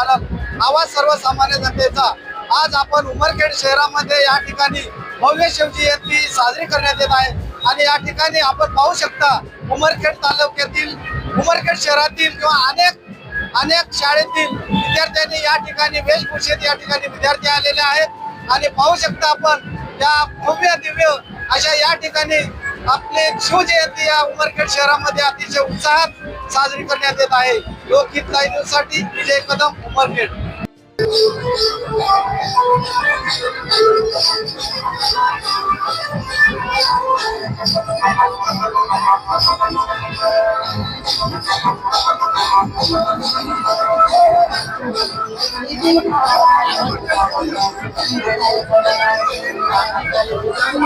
चालक आवाज सर्वसामान्य जनतेचा. आज आपण उमरखेड शहरामध्ये या ठिकाणी भव्य शिवजी जयंती साजरी करण्यात येत आहे. आणि या ठिकाणी आपण पाहू शकता उमरखेड तालुक्यातील उमरखेड शहरातील किंवा अनेक अनेक शाळेतील विद्यार्थ्यांनी या ठिकाणी वेशभूषेत या ठिकाणी विद्यार्थी आलेले आहेत. आणि पाहू शकता आपण या भव्य दिव्य अशा या ठिकाणी आपले शिवजयंती या उमरखेड शहरामध्ये अतिशय उत्साहात साजरी करण्यात येत आहे. Lokhit live Vijay Kadam Umarkhed.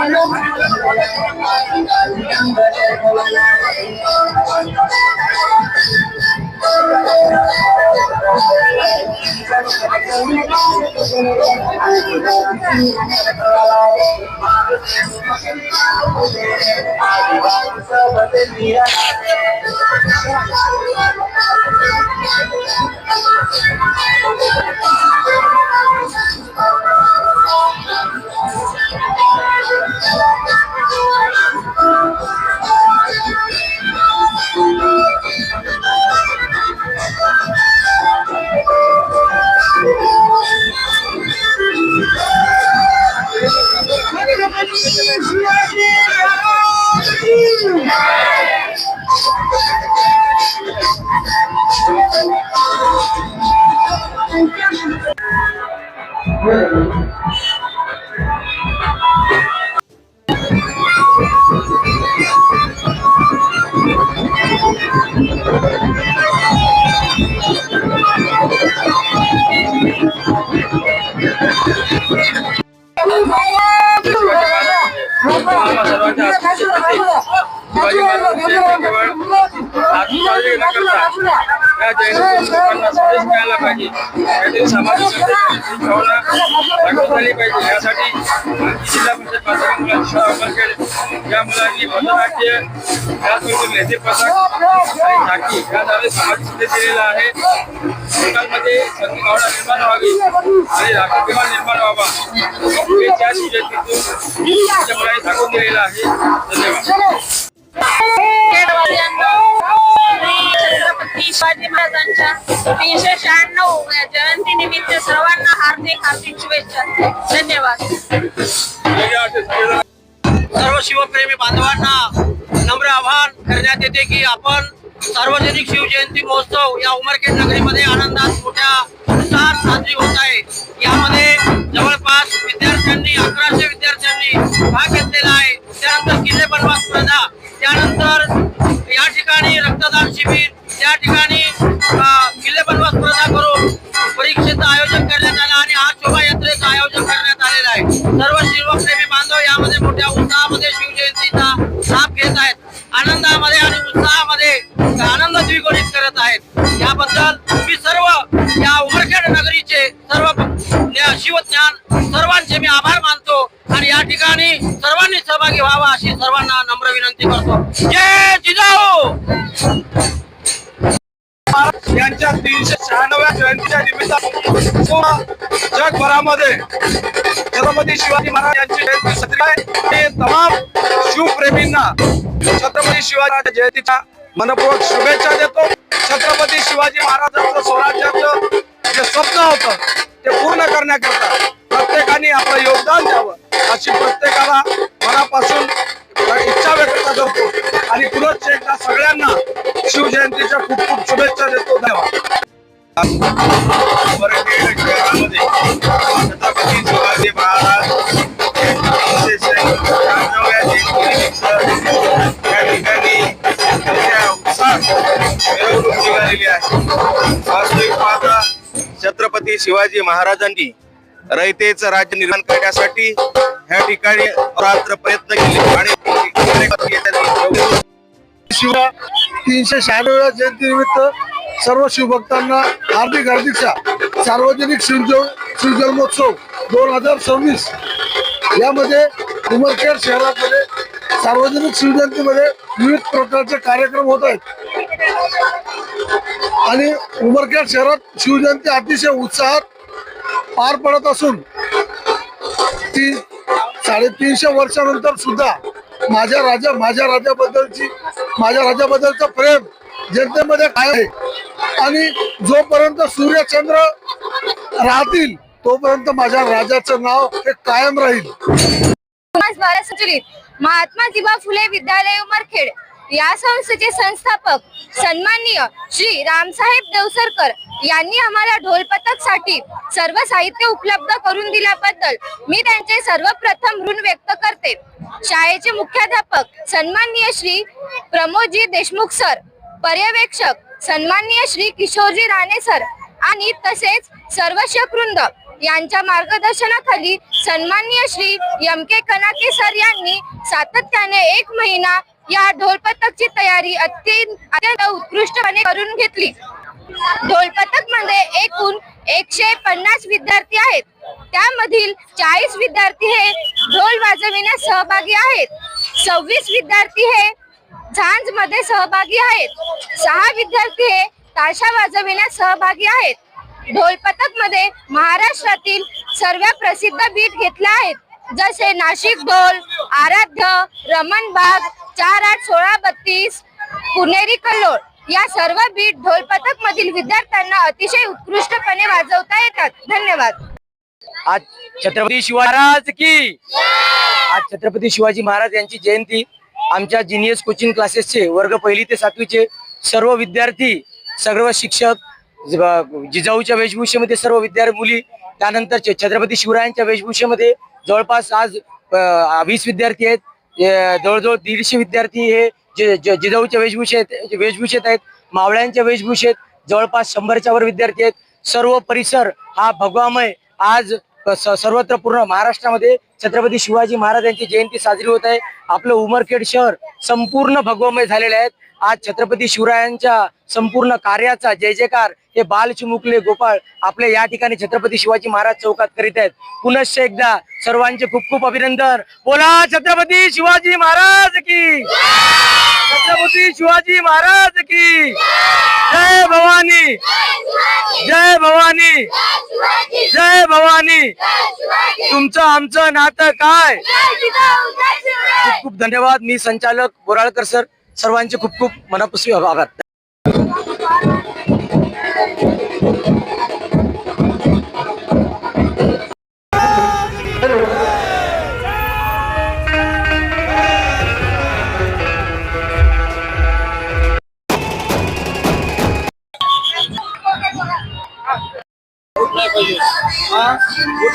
No hay que volver a la vida, ni siquiera la vida. No hay que volver a la vida. No hay que volver a la vida. No hay que volver a la vida. No hay que volver a la vida. No hay que volver a la vida. No hay que volver a la vida. No hay que volver a la vida. No hay que volver a la vida. No hay que volver a la vida. या जयंतीतून लोकांना संदेश मिळाला पाहिजे. काहीतरी सामाजिक संदेश भावना जागृत झाली पाहिजे. यासाठी जिल्हा परिषद प्राथमिक मुलांची शाळा उमरखेड या मुलांनी भरतनाट्य त्याचबरोबर लेझे पथक आणि झाकी याद्वारे सामाजिक संदेश दिलेला आहे लोकांमध्ये संधी भावना निर्माण व्हावी आणि राष्ट्रभिमान निर्माण व्हावा. हे त्या शिवजयंतीतून आमच्या मुलांनी दाखवून दिलेलं आहे. धन्यवाद. छत्रपती शिवाजी महाराजांच्या तीनशे शहाण्णव जयंती निमित्त सर्वांना हार्दिक हार्दिक शुभेच्छा. धन्यवाद. सर्व शिवप्रेमी बांधवांना नम्र आवाहन करण्यात येते की आपण सार्वजनिक शिवजयंती महोत्सव या उमरखेड नगरीमध्ये आनंदात मोठ्या उत्साहात साजरी होत आहे. यामध्ये जवळपास विद्यार्थ्यांनी अकराशे विद्यार्थ्यांनी भाग घेतलेला आहे. त्यानंतर किल्ले बनवा स्पर्धा. त्यानंतर या ठिकाणी रक्तदान शिबिर त्या ठिकाणी सहभागी व्हावा अशी सर्वांना नम्र विनंती करतो. जय जिजाऊ! यांच्या तीनशे शहाण्णव्या जयंतीच्या निमित्ताने जगभरामध्ये छत्रपती शिवाजी महाराज यांची जयंती साजरी आहे. हे तमाम शिवप्रेमींना छत्रपती शिवाजी जयंतीच्या मनपूर्वक शुभेच्छा देतो. छत्रपती शिवाजी महाराजांचं स्वराज्याचं जे स्वप्न होतं ते पूर्ण करण्याकरता प्रत्येकाने आपलं योगदान द्यावं अशी प्रत्येकाला मनापासून इच्छा व्यक्त करतो. आणि पुनश्च एकदा सगळ्यांना शिवजयंतीच्या खूप खूप शुभेच्छा देतो. धन्यवाद. उमरखेड शहरामध्ये छत्रपती शिवाजी महाराज यांच्या शहाण्णव्या या ठिकाणी मिरवणूक निघालेली आहे वास्तविक पाहता छत्रपती शिवाजी महाराजांनी रयतेचं राज्य निर्माण करण्यासाठी ह्या ठिकाणी रात्र प्रयत्न केले. आणि शिवाय तीनशे शहाण्णव्या जयंती निमित्त सर्व शिवभक्तांना हार्दिक हार्दिकचा सार्वजनिक शिवजो शिवजन्मोत्सव दोन हजार सव्वीस यामध्ये उमरखेड शहरामध्ये सार्वजनिक शिवजयंतीमध्ये विविध प्रकारचे कार्यक्रम होत आहेत. आणि उमरखेड शहरात शिवजयंती अतिशय उत्साहात पार पडत असून ती साडेतीनशे वर्षानंतर सुद्धा माझ्या राजा माझ्या राजाबद्दलची माझ्या राजाबद्दलचं प्रेम जनतेमध्ये काय आहे? आणि जोपर्यंत सूर्यचंद्र राहतील तोपर्यंत माझ्या राजाचं नाव हे कायम राहील. महात्मा जिबा फुले विद्यालय उमरखेड. या संस्थेचे संस्थापक सन्माननीय श्री रामसाहेब देवसरकर यांनी आम्हाला ढोलपथकसाठी सर्व साहित्य उपलब्ध करून दिल्याबद्दल मी त्यांचे सर्वप्रथम ऋण व्यक्त करते. शाळेचे मुख्याध्यापक सन्माननीय श्री प्रमोदजी देशमुख सर पर्यवेक्षक सन्माननीय श्री किशोरजी राणे सर आणि तसेच सर्व शकवृंद यांच्या मार्गदर्शनाखाली सन्माननीय Shri M K Kanake sir यांनी सातत्याने एक महिना या ढोलपथकची तयारी अत्यंत अत्यंत उत्कृष्टपणे करून घेतली. ढोलपथकमध्ये एकूण एकशे पन्नास विद्यार्थी आहेत. त्यामधील चाळीस विद्यार्थी हे ढोल वाजविण्यास सहभागी आहेत. सव्वीस विद्यार्थी हे झांजमध्ये सहभागी आहेत. सहा विद्यार्थी हे ताशा वाजविण्यास सहभागी आहेत. ढोलपथकमध्ये महाराष्ट्रातील सर्व प्रसिद्ध बीट घेतल्या आहेत. जसे नाशिक ढोल आराध्य रमणबाग चार आठ सोळा बत्तीस पुणेरी कल्लोळ या सर्व बीट ढोलपथक मधील विद्यार्थ्यांना अतिशय उत्कृष्टपणे वाजवता येतात. धन्यवाद. आज छत्रपती शिवाजी महाराज की आज छत्रपती शिवाजी महाराज यांची जयंती. आमच्या जिनियस कोचिंग क्लासेसचे वर्ग पहिली ते सातवीचे सर्व विद्यार्थी सर्व शिक्षक जिजाऊच्या वेशभूषेमध्ये सर्व विद्यार्थी मुली त्यानंतर छत्रपती शिवरायांच्या वेशभूषेमध्ये जवळपास आज वीस विद्यार्थी आहेत. जवळजवळ दीडशे विद्यार्थी हे जे- जिजाऊच्या वेशभूषेत वेशभूषेत आहेत मावळ्यांच्या वेशभूषेत जवळपास शंभरच्या वर विद्यार्थी आहेत. सर्व परिसर हा भगवामय. आज स- सर्वत्र पूर्ण महाराष्ट्रामध्ये छत्रपती शिवाजी महाराज यांची जयंती साजरी होत आहे. आपलं उमरखेड शहर संपूर्ण भगवामय झालेले आहेत आज छत्रपती शिवरायांच्या संपूर्ण कार्याचा जय जयकार हे बाल चिमुकले गोपाळ आपल्या या ठिकाणी छत्रपती शिवाजी महाराज चौकात करीत आहेत. पुनश्च एकदा सर्वांचे खूप खूप अभिनंदन. बोला छत्रपती शिवाजी महाराज की. छत्रपती शिवाजी महाराज की. जय भवानी. जय भवानी. जय भवानी. तुमचं आमचं नातं काय? खूप खूप धन्यवाद. मी संचालक बोराळकर सर. सर्वांचे खूप खूप मनापासून आभार.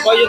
Oh, you're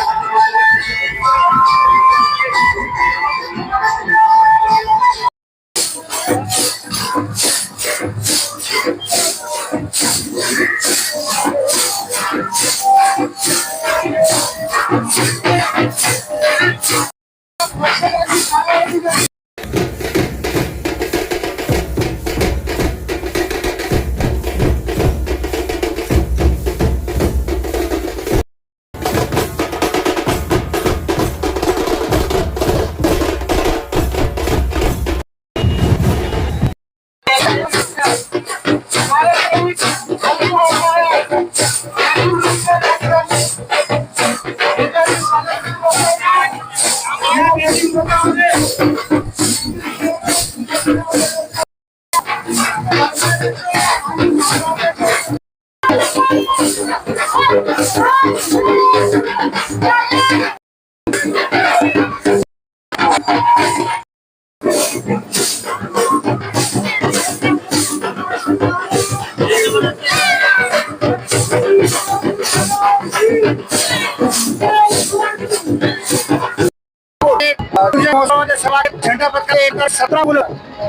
झेंडा पथकाला एकदा सतरा मुलं.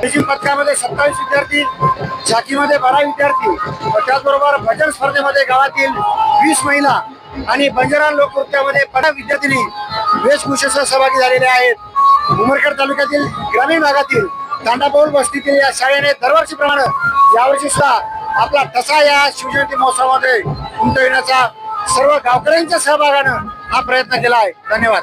लेझिम पथकामध्ये सत्तावीस विद्यार्थी झाकीमध्ये बारा विद्यार्थी. व त्याचबरोबर भजन स्पर्धेमध्ये गावातील वीस महिला आणि बंजारा लोकनृत्यामध्ये पंधरा विद्यार्थिनी वेशभूषेसह सहभागी झालेले आहेत. उमरखेड तालुक्यातील ग्रामीण भागातील तांडापौल वस्तीतील या शाळेने दरवर्षीप्रमाणे यावर्षी सुद्धा आपला ठसा या शिवजयंती महोत्सवामध्ये उमटविण्याचा सर्व गावकऱ्यांच्या सहभागानं हा प्रयत्न केला आहे. धन्यवाद.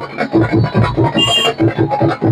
Thank you.